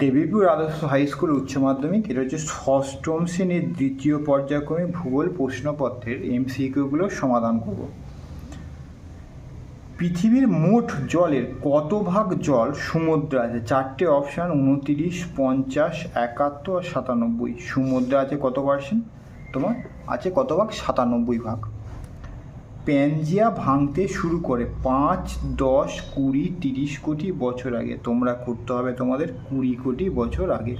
দেবীপুর আদর্শ high school উচ্চ মাধ্যমিক এটা হচ্ছে ষষ্ঠম শ্রেণির দ্বিতীয় পর্যায়ক্রমে ভূগোল প্রশ্নপত্রের এমসিকিউগুলো সমাধান করব। পৃথিবীর মোট জলের কত ভাগ জল সমুদ্র আছে? চারটে অপশান, উনতিরিশ, পঞ্চাশ, একাত্তর সাতানব্বই। সমুদ্রে আছে কত পার্সেন্ট তোমার আছে কত ভাগ? সাতানব্বই ভাগ। প্যানজিয়া ভাঙতে শুরু করে পাঁচ, দশ, কুড়ি, তিরিশ কোটি বছর আগে, তোমরা করতে হবে তোমাদের কুড়ি কোটি বছর আগে।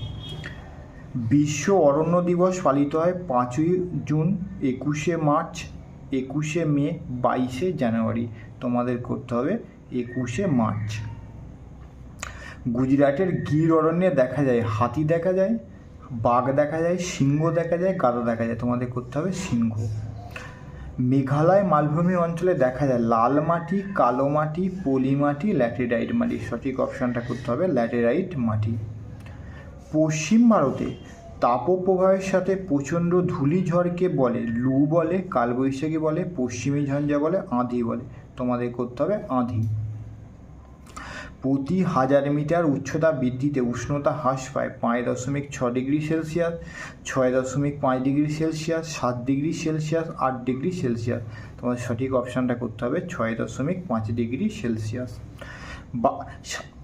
বিশ্ব অরণ্য দিবস পালিত হয় পাঁচই জুন, একুশে মার্চ, একুশে মে, বাইশে জানুয়ারি। তোমাদের করতে হবে একুশে মার্চ। গুজরাটের গির অরণ্যে দেখা যায়, হাতি দেখা যায়, বাঘ দেখা যায়, সিংহ দেখা যায় গাদা দেখা যায়। তোমাদের করতে হবে সিংহ। মেঘালয় মালভূমি অঞ্চলে দেখা যায় লাল মাটি, কালো মাটি, পলি মাটি, ল্যাটেরাইট মাটি। সঠিক অপশানটা করতে হবে, ল্যাটেরাইট মাটি। পশ্চিম ভারতে তাপপ্রবাহের সাথে প্রচণ্ড ধূলিঝড়কে বলে? লু বলে, কালবৈশাখী বলে, পশ্চিমী ঝঞ্ঝা বলে, আঁধি বলে। তোমাদের করতে হবে আঁধি। প্রতি হাজার মিটার উচ্চতা বৃদ্ধিতে উষ্ণতা হ্রাস পায় পাঁচ দশমিক ছ ডিগ্রি সেলসিয়াস, ছয় দশমিক পাঁচ ডিগ্রি সেলসিয়াস, সাত ডিগ্রি সেলসিয়াস, আট ডিগ্রি সেলসিয়াস। তোমাদের সঠিক অপশানটা করতে হবে ছয় দশমিক পাঁচ ডিগ্রি সেলসিয়াস। বা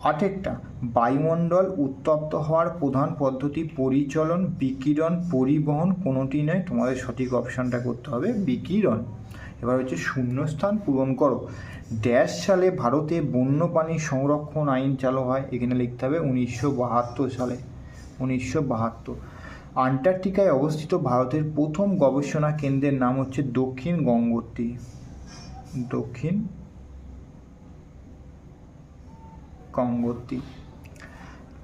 আটেরটা বায়ুমণ্ডল উত্তপ্ত হওয়ার প্রধান পদ্ধতি পরিচলন, বিকিরণ, পরিবহন কোনোটি নয়। তোমাদের সঠিক অপশানটা করতে হবে বিকিরণ। এবার হচ্ছে শূন্যস্থান পূরণ করো। ড্যাশ সালে ভারতে বন্যপ্রাণী সংরক্ষণ আইন চালু হয়, এখানে লিখতে হবে উনিশশো বাহাত্তর সালে। উনিশশো বাহাত্তর। আন্টার্কটিকায় অবস্থিত ভারতের প্রথম গবেষণা কেন্দ্রের নাম হচ্ছে দক্ষিণ গঙ্গোত্রী। দক্ষিণ গঙ্গোত্রী।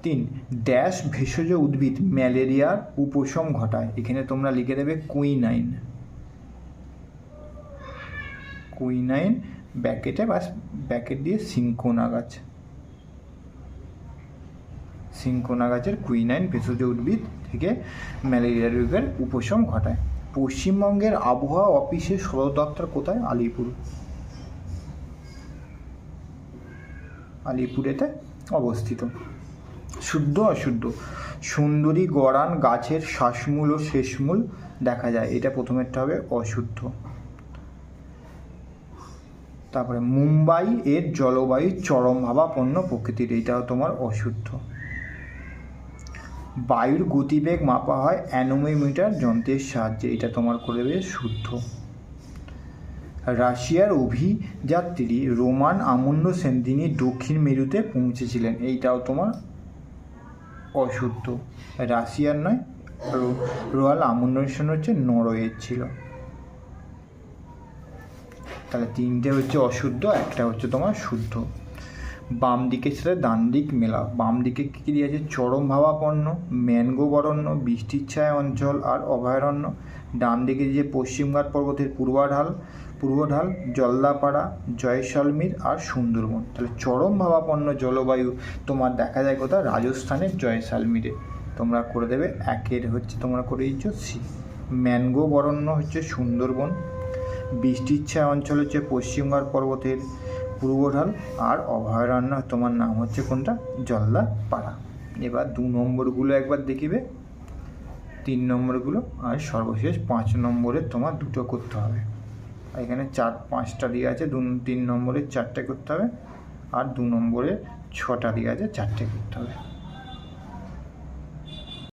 তিন, ড্যাশ ভেষজ উদ্ভিদ, ম্যালেরিয়ার উপশম ঘটায়। এখানে তোমরা লিখে দেবে কুইনাইন। কুইনাইন ব্যাকেটে বা ব্যাকেট দিয়ে সিঙ্কোনা গাছ সিঙ্কোনা গাছের কুইনাইন ভেষজ উদ্ভিদ থেকে ম্যালেরিয়া রোগের উপশম ঘটায়। পশ্চিমবঙ্গের আবহাওয়া অফিসের সদর দপ্তর কোথায়? আলিপুর। আলিপুরেতে অবস্থিত। শুদ্ধ অশুদ্ধ। সুন্দরী গড়ান গাছের শ্বাসমূল ও শেষমূল দেখা যায়। এটা প্রথমেরটা হবে অশুদ্ধ। তারপরে মুম্বাই এর জলবায়ু চরম ভাবাপন্ন প্রকৃতির এটাও তোমার অশুদ্ধ। বায়ুর গতিবেগ মাপা হয় অ্যানোমিমিটার যন্ত্রের সাহায্যে এটা তোমার করে দেবে শুদ্ধ। রাশিয়ার অভিযাত্রী রোমান আমুন্ড সেন তিনি দক্ষিণ মেরুতে পৌঁছেছিলেন, এইটাও তোমার অশুদ্ধ। রাশিয়ার নয়, রো- রোয়াল আমুন্ড সেন হচ্ছে নরওয়ের ছিল। তাহলে তিনটে হচ্ছে অশুদ্ধ, একটা হচ্ছে তোমার শুদ্ধ। বাম দিকের সাথে ডান দিক মেলা। বাম দিকে কী কী দিয়েছে? চরম ভাবাপন্ন ম্যানগ্রোভ অরণ্য বৃষ্টির অঞ্চল আর অভয়ারণ্য। ডান দিকে যে পশ্চিমঘাট পর্বতের পূর্বাঢাল, পূর্বঢাল, জলদাপাড়া, জয়সলমীর আর সুন্দরবন। তাহলে চরম ভাবাপন্ন জলবায়ু তোমার দেখা যায় কোথায় রাজস্থানের জয়সালমীরে। তোমরা করে দেবে, একের হচ্ছে তোমরা করে দিচ্ছ সি। ম্যানগ্রোভ অরণ্য হচ্ছে সুন্দরবন বৃষ্টির ছায়া অঞ্চল হচ্ছে পশ্চিমঘাট পর্বতের পূর্বঢাল। আর অভয়ারণ্য, তোমার নাম হচ্ছে কোনটা? জল্লাপাড়া এবার দু নম্বরগুলো একবার দেখিবে। তিন নম্বরগুলো আর সর্বশেষ পাঁচ নম্বরে তোমার দুটো করতে হবে। এখানে চার, পাঁচটা দিয়ে আছে, দু, তিন নম্বরে চারটে করতে হবে। আর দু নম্বরে ছটা দিয়ে আছে, চারটে করতে হবে।